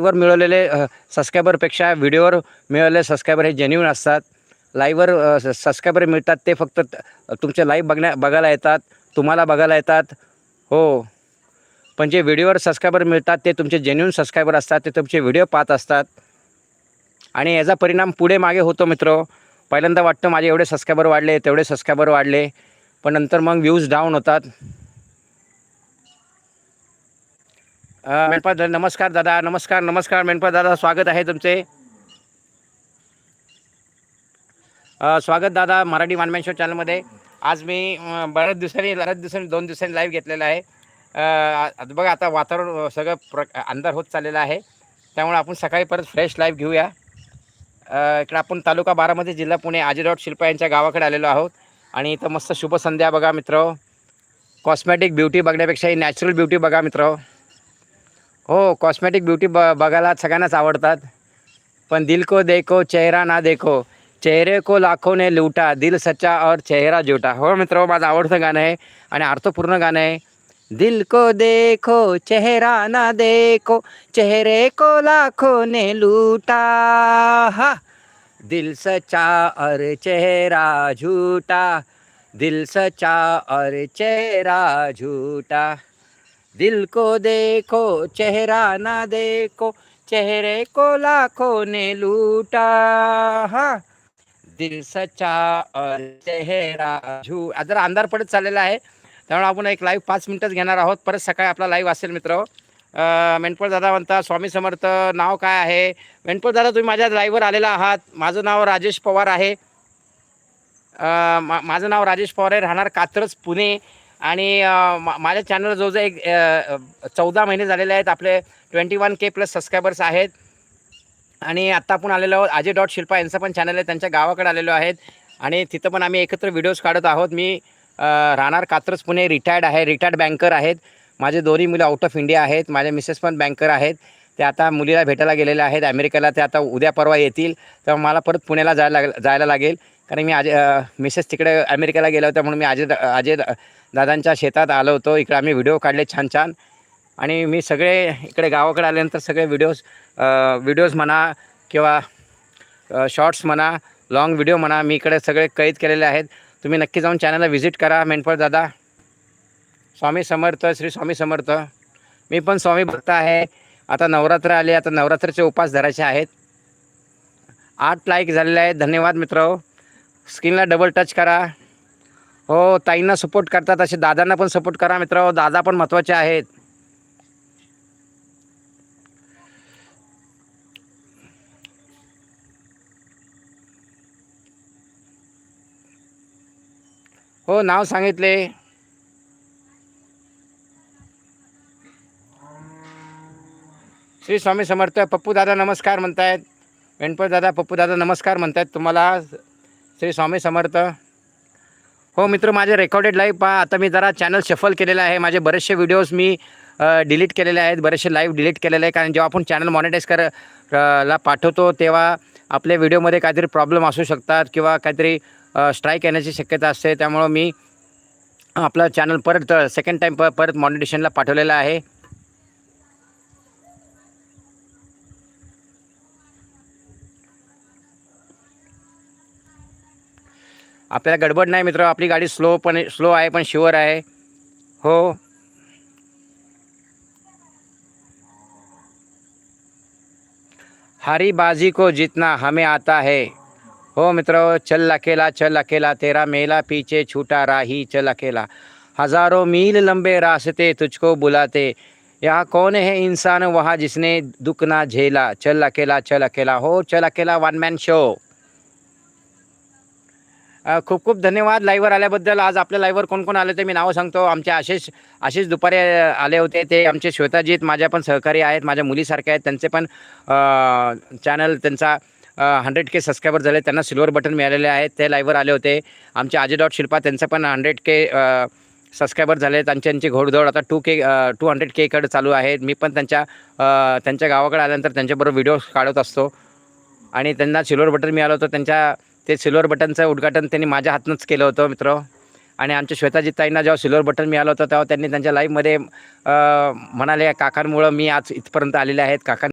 वर मिळवलेले सबस्क्रायबरपेक्षा व्हिडिओवर मिळवलेले सबस्क्रायबर हे जेन्युन असतात. लाईव्हवर सबस्क्रायबर मिळतात ते फक्त तुमचे लाईव्ह बघण्या बघायला येतात तुम्हाला बघायला येतात. हो. पण जे व्हिडिओवर सबस्क्रायबर मिळतात ते तुमचे जेन्युन सबस्क्रायबर असतात ते तुमचे व्हिडिओ पाहत असतात. आणि याचा परिणाम पुढे मागे होतो मित्र. पहिल्यांदा वाटतं माझे एवढे सबस्क्रायबर वाढले तेवढे सबस्क्रायबर वाढले पण नंतर मग व्ह्यूज डाऊन होतात. अ, दादा नमस्कार दादा नमस्कार नमस्कार मेंढपाळ दादा स्वागत आहे तुमचे. स्वागत दादा मराठी वानमॅन शो चॅनलमध्ये. आज मी बऱ्याच दिवसांनी बऱ्याच दिवसांनी दोन दिवसांनी लाईव्ह घेतलेला आहे. बघा आता वातावरण सगळं प्र अंधार होत चाललेलं आहे. त्यामुळे आपण सकाळी परत फ्रेश लाईव्ह घेऊया. इकडे आपण तालुका बारामती जिल्हा पुणे आजीरावट शिल्पा यांच्या गावाकडे आलेलो आहोत. आणि इथं मस्त शुभ संध्या बघा मित्र. कॉस्मॅटिक ब्युटी बघण्यापेक्षा ही नॅचरल ब्युटी बघा मित्र. हो कॉस्मॅटिक ब्युटी ब बघायला सगळ्यांनाच आवडतात. पण दिल को देखो चेहरा ना देखो. चेहरे को लाखो ने लुटा दिल सच्चा और चेहरा झूठा. हो मित्र माझं आवडतं गाणं आहे आणि अर्थपूर्ण गाणं आहे. दिल को देखो चेहरा ना देखो. चेहरे को लाखो ने लुटा हा. दिल सच्चा और चेहरा झूटा दिल सच्चा और चेहरा झूटा दिल को देखो चेहरा ना देखो चेहरे को लाखों ने लूटा। हा दिल सच्चा और चेहरा झू आज जरा अंधार पडत चाललेला आहे. त्यामुळे आपण एक लाईव्ह पाच मिनटंच घेणार आहोत. परत सकाळी आपला लाईव्ह असेल मित्र. मेणपोळ दादा म्हणता स्वामी समर्थ नाव काय आहे? मेणपोळ दादा तुम्ही माझ्या लाईव्हवर आलेला आहात. माझं नाव राजेश पवार आहे. मा माझं नाव राजेश पवार आहे. राहणार कात्रज पुणे. आणि मा माझ्या जो जवळजवळ एक चौदा महिने झालेले आहेत. आपले twenty one K plus subscribers आहेत. आणि आत्ता आपण आलेलो आहोत अजय डॉट शिल्पा यांचं पण चॅनल आहे. त्यांच्या गावाकडे आलेलो आहेत. आणि तिथं पण आम्ही एकत्र व्हिडिओज काढत आहोत. मी राहणार कात्रज पुणे रिटायर्ड आहे. रिटायर्ड बँकर आहेत. माझे दोन्ही मुलं आउट ऑफ इंडिया आहेत. माझे मिसेस पण बँकर आहेत. ते आता मुलीला भेटायला गेलेले आहेत. अमेरिकेला ते आता उद्या परवा येतील. तेव्हा मला परत पुण्याला जायला लाग जायला लागेल. कारण मी आज मिसेस तिकडे अमेरिकेला गेला होता म्हणून मी अजय अजय दादांच्या शेतात आलो होतो. इकडे आम्ही व्हिडिओ काढले छान छान आणि मी सगळे इकडे गावाकडे आल्यानंतर सगळे व्हिडिओज व्हिडिओज म्हणा किंवा शॉर्ट्स म्हणा लाँग व्हिडिओ म्हणा मी इकडे सगळे कैद केलेले आहेत. तुम्ही नक्की जाऊन चॅनलला व्हिजिट करा मेनपळ दादा. स्वामी समर्थ श्री स्वामी समर्थ. मी पण स्वामी भक्त आहे. आता नवरात्र आले आता नवरात्रचे उपास धरायचे आहेत. आठ लाईक झालेले आहेत. धन्यवाद मित्र स्क्रीनला डबल टच करा. हो ताईंना सपोर्ट करतात असे दादांना पण सपोर्ट करा मित्र. हो, दादा पण महत्त्वाचे आहेत. हो नाव सांगितले. श्री स्वामी समर्थ पप्पू दादा नमस्कार म्हणतायत. वेणपळ दादा पप्पू दादा नमस्कार म्हणतायत. तुम्हाला श्री स्वामी समर्थ. हो मित्र माझे रेकॉर्डेड लाईव्ह पहा. आता मी जरा चॅनल शफल केलेलं आहे. माझे बरेचसे व्हिडिओज मी डिलीट केलेले आहेत. बरेचसे लाईव्ह डिलीट केलेले आहे कारण जेव्हा आपण चॅनल मॉनिटाईज कर ला पाठवतो तेव्हा आपल्या व्हिडिओमध्ये काहीतरी प्रॉब्लेम असू शकतात किंवा काहीतरी स्ट्राईक येण्याची शक्यता असते. त्यामुळं मी आपलं चॅनल परत सेकंड टाईम प परत मॉनिटेशनला पाठवलेलं आहे. आपल्याला गडबड नाही मित्र, आपली गाडी स्लो पण स्लो आहे, पण आहे. हो. हरी बाजी को जितना हमें आता है। हो मित्रों, चल अकेला चल अकेला, तेरा मेला पीछे छूटा राही, चल अकेला। हज़ारों मील लंबे रास्ते तुझको बुलाते। यहाँ कौन है इंसान वहाँ जिसने दुख ना झेला? चल अकेला चल अकेला। हो, चल अकेला वन मैन शो खूप खूप धन्यवाद लाईव्हवर आल्याबद्दल. आज आपल्या लाईव्हवर कोण कोण आले ते मी नावं सांगतो. आमचे आशिष आशिष दुपारी आले होते. ते आमचे श्वेताजीत माझ्या पण सहकारी आहेत माझ्या मुलीसारखे आहेत. त्यांचे पण चॅनल त्यांचा हंड्रेड के सबस्क्रायबर झाले. त्यांना सिल्वर बटन मिळालेले आहेत. ते लाईव्हवर आले होते. आमचे आजी डॉट शिल्पा त्यांचं पण हंड्रेड के सबस्क्रायबर झाले. त्यांची घोडदौड आता टू के टू हंड्रेड केकडे चालू आहे. मी पण त्यांच्या त्यांच्या गावाकडे आल्यानंतर त्यांच्याबरोबर व्हिडिओ काढत असतो. आणि त्यांना सिल्वर बटन मिळालं होतं. त्यांच्या ते सिल्वर बटनचं उद्घाटन त्यांनी माझ्या हातनंच केलं होतं मित्र. आणि आमच्या श्वेताजी ताईंना जेव्हा सिल्वर बटन मिळालं होतं तेव्हा त्यांनी त्यांच्या लाईफमध्ये म्हणाले काकांमुळं मी आज इथपर्यंत आलेले आहेत. काकां